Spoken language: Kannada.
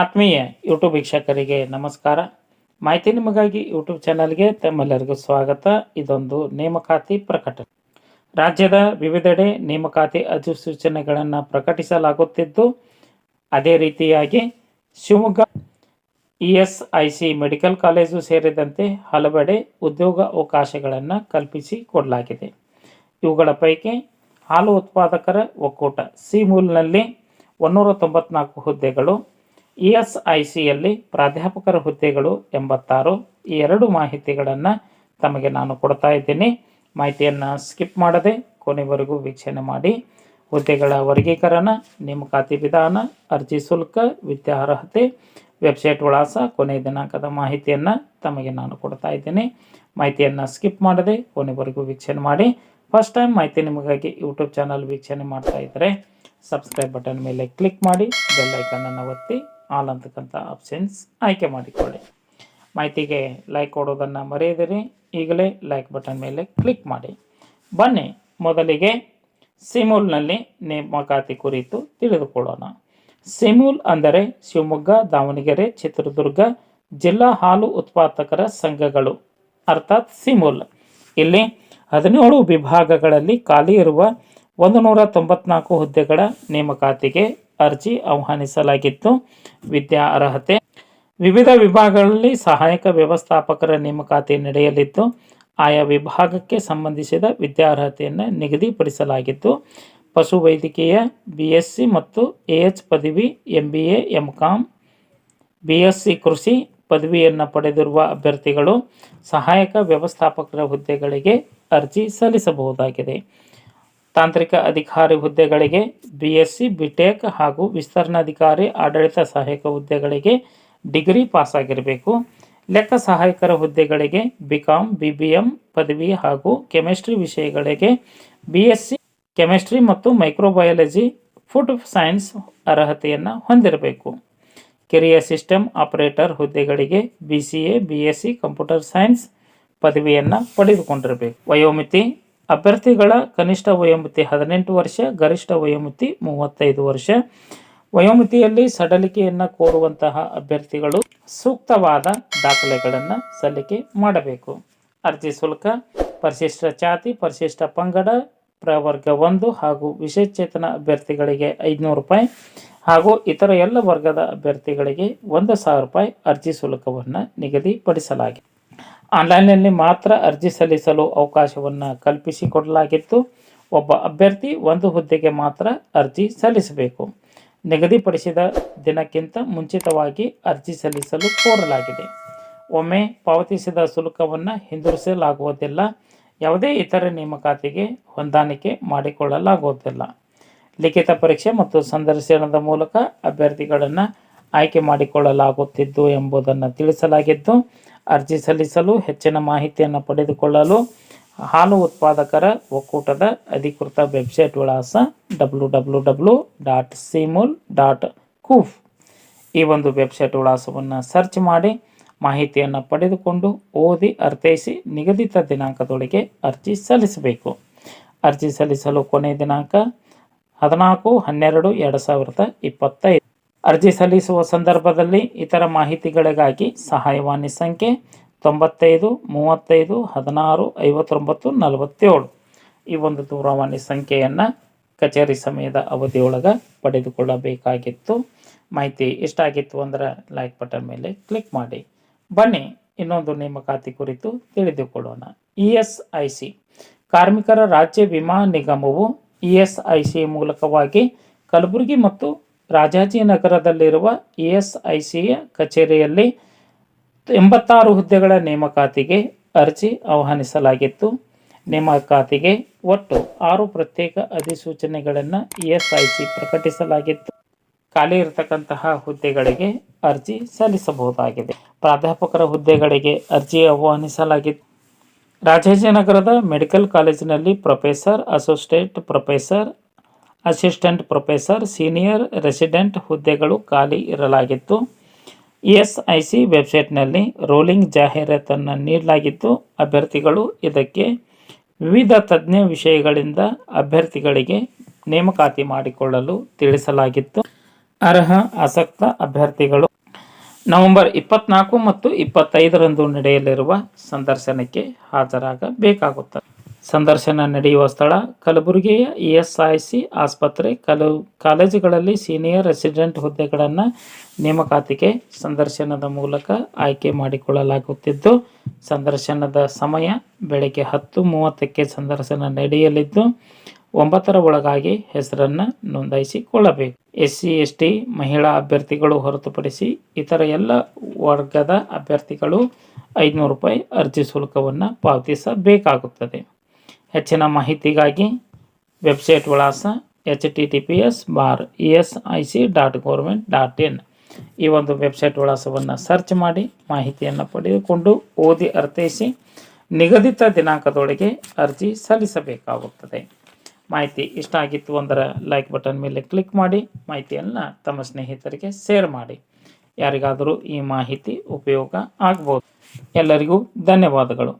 ಆತ್ಮೀಯ ಯೂಟ್ಯೂಬ್ ವೀಕ್ಷಕರಿಗೆ ನಮಸ್ಕಾರ. ಮಾಹಿತಿ ನಿಮಗಾಗಿ ಯೂಟ್ಯೂಬ್ ಚಾನಲ್ಗೆ ತಮ್ಮೆಲ್ಲರಿಗೂ ಸ್ವಾಗತ. ಇದೊಂದು ನೇಮಕಾತಿ ಪ್ರಕಟಣೆ. ರಾಜ್ಯದ ವಿವಿಧೆಡೆ ನೇಮಕಾತಿ ಅಧಿಸೂಚನೆಗಳನ್ನು ಪ್ರಕಟಿಸಲಾಗುತ್ತಿದ್ದು, ಅದೇ ರೀತಿಯಾಗಿ ಶಿವಮೊಗ್ಗ ಇ ಮೆಡಿಕಲ್ ಕಾಲೇಜು ಸೇರಿದಂತೆ ಹಲವೆಡೆ ಉದ್ಯೋಗ ಅವಕಾಶಗಳನ್ನು ಕಲ್ಪಿಸಿ ಕೊಡಲಾಗಿದೆ. ಇವುಗಳ ಪೈಕಿ ಹಾಲು ಉತ್ಪಾದಕರ ಒಕ್ಕೂಟ ಸಿ ಮೂಲ್ನಲ್ಲಿ ಒಂದೂರ ತೊಂಬತ್ನಾಲ್ಕು ಹುದ್ದೆಗಳು ಇ ಎಸ್ ಐ ಸಿಯಲ್ಲಿ ಪ್ರಾಧ್ಯಾಪಕರ ಹುದ್ದೆಗಳು ಎಂಬತ್ತಾರು. ಈ ಎರಡು ಮಾಹಿತಿಗಳನ್ನು ತಮಗೆ ನಾನು ಕೊಡ್ತಾ ಇದ್ದೀನಿ. ಮಾಹಿತಿಯನ್ನು ಸ್ಕಿಪ್ ಮಾಡದೆ ಕೊನೆವರೆಗೂ ವೀಕ್ಷಣೆ ಮಾಡಿ. ಹುದ್ದೆಗಳ ವರ್ಗೀಕರಣ ನೇಮಕಾತಿ ವಿಧಾನ, ಅರ್ಜಿ ಶುಲ್ಕ ವಿದ್ಯಾರ್ಹತೆ ವೆಬ್ಸೈಟ್ ವಿಳಾಸ ಕೊನೆಯ ದಿನಾಂಕದ ಮಾಹಿತಿಯನ್ನು ತಮಗೆ ನಾನು ಕೊಡ್ತಾ ಇದ್ದೀನಿ. ಮಾಹಿತಿಯನ್ನು ಸ್ಕಿಪ್ ಮಾಡದೆ ಕೊನೆವರೆಗೂ ವೀಕ್ಷಣೆ ಮಾಡಿ. ಫಸ್ಟ್ ಟೈಮ್ ಮಾಹಿತಿ ನಿಮಗಾಗಿ ಯೂಟ್ಯೂಬ್ ಚಾನಲ್ ವೀಕ್ಷಣೆ ಮಾಡ್ತಾ ಇದ್ದರೆ ಸಬ್ಸ್ಕ್ರೈಬ್ ಬಟನ್ ಮೇಲೆ ಕ್ಲಿಕ್ ಮಾಡಿ, ಬೆಲ್ ಐಕನನ್ನು ಒತ್ತಿ ಆಲ್ ಅಂತಕ್ಕಂಥ ಆಪ್ಷನ್ಸ್ ಆಯ್ಕೆ ಮಾಡಿಕೊಳ್ಳಿ. ಮಾಹಿತಿಗೆ ಲೈಕ್ ಕೊಡೋದನ್ನು ಮರೆಯದಿರಿ. ಈಗಲೇ ಲೈಕ್ ಬಟನ್ ಮೇಲೆ ಕ್ಲಿಕ್ ಮಾಡಿ. ಬನ್ನಿ, ಮೊದಲಿಗೆ ಸಿಮೂಲ್ನಲ್ಲಿ ನೇಮಕಾತಿ ಕುರಿತು ತಿಳಿದುಕೊಳ್ಳೋಣ. ಸಿಮೂಲ್ ಅಂದರೆ ಶಿವಮೊಗ್ಗ, ದಾವಣಗೆರೆ, ಚಿತ್ರದುರ್ಗ, ಜಿಲ್ಲಾ ಹಾಲು ಉತ್ಪಾದಕರ ಸಂಘಗಳು, ಅರ್ಥಾತ್ ಸಿಮೂಲ್ ಇಲ್ಲಿ ಹದಿನೇಳು ವಿಭಾಗಗಳಲ್ಲಿ ಖಾಲಿ ಇರುವ ಒಂದು ನೂರ ತೊಂಬತ್ನಾಲ್ಕು ಹುದ್ದೆಗಳ ನೇಮಕಾತಿಗೆ ಅರ್ಜಿ ಆಹ್ವಾನಿಸಲಾಗಿತ್ತು. ವಿದ್ಯಾ ಅರ್ಹತೆ. ವಿವಿಧ ವಿಭಾಗಗಳಲ್ಲಿ ಸಹಾಯಕ ವ್ಯವಸ್ಥಾಪಕರ ನೇಮಕಾತಿ ನಡೆಯಲಿದ್ದು ಆಯಾ ವಿಭಾಗಕ್ಕೆ ಸಂಬಂಧಿಸಿದ ವಿದ್ಯಾರ್ಹತೆಯನ್ನು ನಿಗದಿಪಡಿಸಲಾಗಿತ್ತು. ಪಶುವೈದ್ಯಕೀಯ ಬಿ ಎಸ್ ಸಿ ಮತ್ತು ಎ ಎಚ್ ಪದವಿ M B A M com B S C ಕೃಷಿ ಪದವಿಯನ್ನು ಪಡೆದಿರುವ ಅಭ್ಯರ್ಥಿಗಳು ಸಹಾಯಕ ವ್ಯವಸ್ಥಾಪಕರ ಹುದ್ದೆಗಳಿಗೆ ಅರ್ಜಿ ಸಲ್ಲಿಸಬಹುದಾಗಿದೆ. ತಾಂತ್ರಿಕ ಅಧಿಕಾರಿ ಹುದ್ದೆಗಳಿಗೆ ಬಿ ಎಸ್ ಸಿ ಬಿಟೆಕ್ ಹಾಗೂ ವಿಸ್ತರಣಾಧಿಕಾರಿ ಆಡಳಿತ ಸಹಾಯಕ ಹುದ್ದೆಗಳಿಗೆ ಡಿಗ್ರಿ ಪಾಸಾಗಿರಬೇಕು. ಲೆಕ್ಕ ಸಹಾಯಕರ ಹುದ್ದೆಗಳಿಗೆ B com B B M ಪದವಿ ಹಾಗೂ ಕೆಮಿಸ್ಟ್ರಿ ವಿಷಯಗಳಿಗೆ ಬಿ ಎಸ್ ಸಿ ಕೆಮಿಸ್ಟ್ರಿ ಮತ್ತು ಮೈಕ್ರೋಬಯಾಲಜಿ, ಫುಡ್ ಸೈನ್ಸ್ ಅರ್ಹತೆಯನ್ನು ಹೊಂದಿರಬೇಕು. ಕಿರಿಯ ಸಿಸ್ಟಮ್ ಆಪರೇಟರ್ ಹುದ್ದೆಗಳಿಗೆ B C A B S C computer science ಪದವಿಯನ್ನು ಪಡೆದುಕೊಂಡಿರಬೇಕು. ವಯೋಮಿತಿ ಅಭ್ಯರ್ಥಿಗಳ ಕನಿಷ್ಠ ವಯೋಮಿತಿ ಹದಿನೆಂಟು ವರ್ಷ, ಗರಿಷ್ಠ ವಯೋಮಿತಿ ಮೂವತ್ತೈದು ವರ್ಷ. ವಯೋಮಿತಿಯಲ್ಲಿ ಸಡಲಿಕೆಯನ್ನು ಕೋರುವಂತಹ ಅಭ್ಯರ್ಥಿಗಳು ಸೂಕ್ತವಾದ ದಾಖಲೆಗಳನ್ನು ಸಲ್ಲಿಕೆ ಮಾಡಬೇಕು. ಅರ್ಜಿ ಶುಲ್ಕ, ಪರಿಶಿಷ್ಟ ಜಾತಿ, ಪರಿಶಿಷ್ಟ ಪಂಗಡ, ಪ್ರವರ್ಗ ಒಂದು ಹಾಗೂ ವಿಶೇಷಚೇತನ ಅಭ್ಯರ್ಥಿಗಳಿಗೆ ಐದುನೂರು ರೂಪಾಯಿ ಹಾಗೂ ಇತರ ಎಲ್ಲ ವರ್ಗದ ಅಭ್ಯರ್ಥಿಗಳಿಗೆ ಒಂದು ಸಾವಿರ ರೂಪಾಯಿ ಅರ್ಜಿ ಶುಲ್ಕವನ್ನು ನಿಗದಿಪಡಿಸಲಾಗಿದೆ. ಆನ್ಲೈನ್ನಲ್ಲಿ ಮಾತ್ರ ಅರ್ಜಿ ಸಲ್ಲಿಸಲು ಅವಕಾಶವನ್ನು ಕಲ್ಪಿಸಿಕೊಡಲಾಗಿತ್ತು. ಒಬ್ಬ ಅಭ್ಯರ್ಥಿ ಒಂದು ಹುದ್ದೆಗೆ ಮಾತ್ರ ಅರ್ಜಿ ಸಲ್ಲಿಸಬೇಕು. ನಿಗದಿಪಡಿಸಿದ ದಿನಕ್ಕಿಂತ ಮುಂಚಿತವಾಗಿ ಅರ್ಜಿ ಸಲ್ಲಿಸಲು ಕೋರಲಾಗಿದೆ. ಒಮ್ಮೆ ಪಾವತಿಸಿದ ಶುಲ್ಕವನ್ನು ಹಿಂದಿರುಗಿಸಲಾಗುವುದಿಲ್ಲ. ಯಾವುದೇ ಇತರ ನೇಮಕಾತಿಗೆ ಹೊಂದಾಣಿಕೆ ಮಾಡಿಕೊಳ್ಳಲಾಗುವುದಿಲ್ಲ. ಲಿಖಿತ ಪರೀಕ್ಷೆ ಮತ್ತು ಸಂದರ್ಶನದ ಮೂಲಕ ಅಭ್ಯರ್ಥಿಗಳನ್ನು ಆಯ್ಕೆ ಮಾಡಿಕೊಳ್ಳಲಾಗುತ್ತಿದ್ದು ಎಂಬುದನ್ನು ತಿಳಿಸಲಾಗಿದ್ದು ಅರ್ಜಿ ಸಲ್ಲಿಸಲು, ಹೆಚ್ಚಿನ ಮಾಹಿತಿಯನ್ನು ಪಡೆದುಕೊಳ್ಳಲು ಹಾಲು ಉತ್ಪಾದಕರ ಒಕ್ಕೂಟದ ಅಧಿಕೃತ ವೆಬ್ಸೈಟ್ ವಿಳಾಸ W W W dot Shimul dot coop. ಈ ಒಂದು ವೆಬ್ಸೈಟ್ ವಿಳಾಸವನ್ನು ಸರ್ಚ್ ಮಾಡಿ ಮಾಹಿತಿಯನ್ನು ಪಡೆದುಕೊಂಡು ಓದಿ, ಅರ್ಥೈಸಿ ನಿಗದಿತ ದಿನಾಂಕದೊಳಗೆ ಅರ್ಜಿ ಸಲ್ಲಿಸಬೇಕು. ಅರ್ಜಿ ಸಲ್ಲಿಸಲು ಕೊನೆಯ ದಿನಾಂಕ ಹದಿನಾಲ್ಕು ಹನ್ನೆರಡು ಎರಡು ಸಾವಿರದ ಇಪ್ಪತ್ತೈದು. ಅರ್ಜಿ ಸಲ್ಲಿಸುವ ಸಂದರ್ಭದಲ್ಲಿ ಇತರ ಮಾಹಿತಿಗಳಿಗಾಗಿ ಸಹಾಯವಾಣಿ ಸಂಖ್ಯೆ ತೊಂಬತ್ತೈದು, ಮೂವತ್ತೈದು, ಹದಿನಾರು, ಐವತ್ತೊಂಬತ್ತು, ನಲವತ್ತೇಳು. ಈ ಒಂದು ದೂರವಾಣಿ ಸಂಖ್ಯೆಯನ್ನು ಕಚೇರಿ ಸಮಯದ ಅವಧಿಯೊಳಗೆ ಪಡೆದುಕೊಳ್ಳಬೇಕಾಗಿತ್ತು. ಮಾಹಿತಿ ಇಷ್ಟ ಆಗಿತ್ತು ಅಂದರೆ ಲೈಕ್ ಬಟನ್ ಮೇಲೆ ಕ್ಲಿಕ್ ಮಾಡಿ. ಬನ್ನಿ, ಇನ್ನೊಂದು ನೇಮಕಾತಿ ಕುರಿತು ತಿಳಿದುಕೊಳ್ಳೋಣ. E S I C. ಕಾರ್ಮಿಕರ ರಾಜ್ಯ ವಿಮಾ ನಿಗಮವು ಇ ಎಸ್ ಐ ಸಿ ಮೂಲಕವಾಗಿ ಕಲಬುರಗಿ ಮತ್ತು ರಾಜಾಜಿನಗರದಲ್ಲಿರುವ ಇ ಎಸ್ ಐ ಸಿಯ ಕಚೇರಿಯಲ್ಲಿ ಎಂಬತ್ತಾರು ಹುದ್ದೆಗಳ ನೇಮಕಾತಿಗೆ ಅರ್ಜಿ ಆಹ್ವಾನಿಸಲಾಗಿತ್ತು. ನೇಮಕಾತಿಗೆ ಒಟ್ಟು ಆರು ಪ್ರತ್ಯೇಕ ಅಧಿಸೂಚನೆಗಳನ್ನು ಇ ಎಸ್ ಐ ಸಿ ಪ್ರಕಟಿಸಲಾಗಿತ್ತು. ಖಾಲಿ ಇರತಕ್ಕಂತಹ ಹುದ್ದೆಗಳಿಗೆ ಅರ್ಜಿ ಸಲ್ಲಿಸಬಹುದಾಗಿದೆ. ಪ್ರಾಧ್ಯಾಪಕರ ಹುದ್ದೆಗಳಿಗೆ ಅರ್ಜಿ ಆಹ್ವಾನಿಸಲಾಗಿತ್ತು. ರಾಜಾಜಿನಗರದ ಮೆಡಿಕಲ್ ಕಾಲೇಜಿನಲ್ಲಿ professor, associate professor assistant professor, senior resident ಹುದ್ದೆಗಳು ಖಾಲಿ ಇರಲಾಗಿತ್ತು. ಎಸ್ ಐ ಸಿ ವೆಬ್ಸೈಟ್ನಲ್ಲಿ ರೋಲಿಂಗ್ ಜಾಹೀರಾತನ್ನು ನೀಡಲಾಗಿತ್ತು. ಅಭ್ಯರ್ಥಿಗಳು ಇದಕ್ಕೆ ವಿವಿಧ ತಜ್ಞ ವಿಷಯಗಳಿಂದ ಅಭ್ಯರ್ಥಿಗಳಿಗೆ ನೇಮಕಾತಿ ಮಾಡಿಕೊಳ್ಳಲು ತಿಳಿಸಲಾಗಿತ್ತು. ಅರ್ಹ, ಆಸಕ್ತ ಅಭ್ಯರ್ಥಿಗಳು. ನವೆಂಬರ್ ಇಪ್ಪತ್ನಾಲ್ಕು ಮತ್ತು ಇಪ್ಪತ್ತೈದರಂದು ನಡೆಯಲಿರುವ ಸಂದರ್ಶನಕ್ಕೆ ಹಾಜರಾಗಬೇಕಾಗುತ್ತದೆ. ಸಂದರ್ಶನ ನಡೆಯುವ ಸ್ಥಳ ಕಲಬುರಗಿಯ ಇ ಎಸ್ ಐ ಸಿ ಆಸ್ಪತ್ರೆ ಕಲ, ಕಾಲೇಜುಗಳಲ್ಲಿ ಸೀನಿಯರ್ ರೆಸಿಡೆಂಟ್ ಹುದ್ದೆಗಳನ್ನು ನೇಮಕಾತಿಗೆ ಸಂದರ್ಶನದ ಮೂಲಕ ಆಯ್ಕೆ ಮಾಡಿಕೊಳ್ಳಲಾಗುತ್ತಿದ್ದು, ಸಂದರ್ಶನದ ಸಮಯ ಬೆಳಗ್ಗೆ ಹತ್ತು ಮೂವತ್ತಕ್ಕೆ ಸಂದರ್ಶನ ನಡೆಯಲಿದ್ದು, ಒಂಬತ್ತರ ಒಳಗಾಗಿ ಹೆಸರನ್ನು ನೋಂದಾಯಿಸಿಕೊಳ್ಳಬೇಕು. ಎಸ್ ಸಿ ಎಸ್ ಟಿ ಮಹಿಳಾ ಅಭ್ಯರ್ಥಿಗಳು ಹೊರತುಪಡಿಸಿ ಇತರ ಎಲ್ಲ ವರ್ಗದ ಅಭ್ಯರ್ಥಿಗಳು ಐದುನೂರು ರೂಪಾಯಿ ಅರ್ಜಿ ಶುಲ್ಕವನ್ನು ಪಾವತಿಸಬೇಕಾಗುತ್ತದೆ. ಹೆಚ್ಚಿನ ಮಾಹಿತಿಗಾಗಿ ವೆಬ್ಸೈಟ್ ವಿಳಾಸ H T T P S bar E S I C dot government dot in. ಈ ಒಂದು ವೆಬ್ಸೈಟ್ ವಿಳಾಸವನ್ನು ಸರ್ಚ್ ಮಾಡಿ ಮಾಹಿತಿಯನ್ನು ಪಡೆದುಕೊಂಡು ಓದಿ ಅರ್ಥೈಸಿ ನಿಗದಿತ ದಿನಾಂಕದೊಳಗೆ ಅರ್ಜಿ ಸಲ್ಲಿಸಬೇಕಾಗುತ್ತದೆ. ಮಾಹಿತಿ ಇಷ್ಟ ಆಗಿತ್ತು ಅಂದರೆ ಲೈಕ್ ಬಟನ್ ಮೇಲೆ ಕ್ಲಿಕ್ ಮಾಡಿ, ಮಾಹಿತಿಯನ್ನು ತಮ್ಮ ಸ್ನೇಹಿತರಿಗೆ ಶೇರ್ ಮಾಡಿ. ಯಾರಿಗಾದರೂ ಈ ಮಾಹಿತಿ ಉಪಯೋಗ ಆಗ್ಬೋದು. ಎಲ್ಲರಿಗೂ ಧನ್ಯವಾದಗಳು.